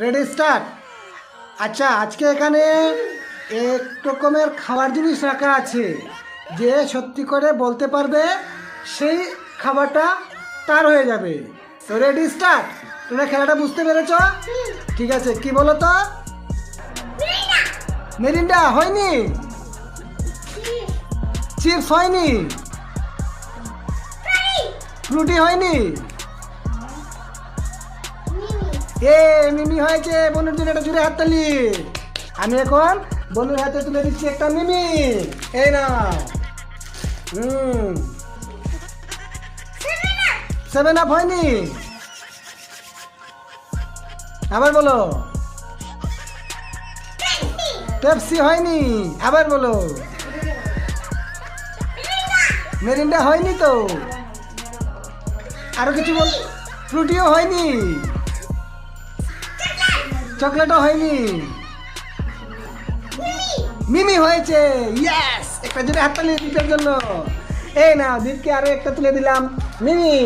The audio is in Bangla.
রেডি স্টার্ট আচ্ছা আজকে এখানে এক রকমের খাবার জিনিস রাখা আছে। যে সত্যি করে বলতে পারবে সেই খাবারটা তার হয়ে যাবে। তো রেডি স্টার্ট তোমরা খেলাটা বুঝতে পেরেছ? ঠিক আছে কি বলো তো মেরিন্ডা হয়নি? চিপস হয়নি? ফ্রুটি হয়নি? এ, মিমি হয়েছে বনুর জন্য একটা জুড়ে হাততালি আমি এখন বনুর হাতে তুলে দিচ্ছি একটা মিমি। এই না হুম। সেভেন আপ হয়নি। আবার বলো। পেপসি হয়নি। আবার বলো। মেরিন্ডা হয়নি তো। আরও কিছু বল ফ্রুটিও হয়নি। চকলেটও হয়নি। মিমি হয়েছে। ইয়াস একটা জন্য হাততালি দীপের জন্য। এই না দীপকে আরও একটা তুলে দিলাম। মিমি!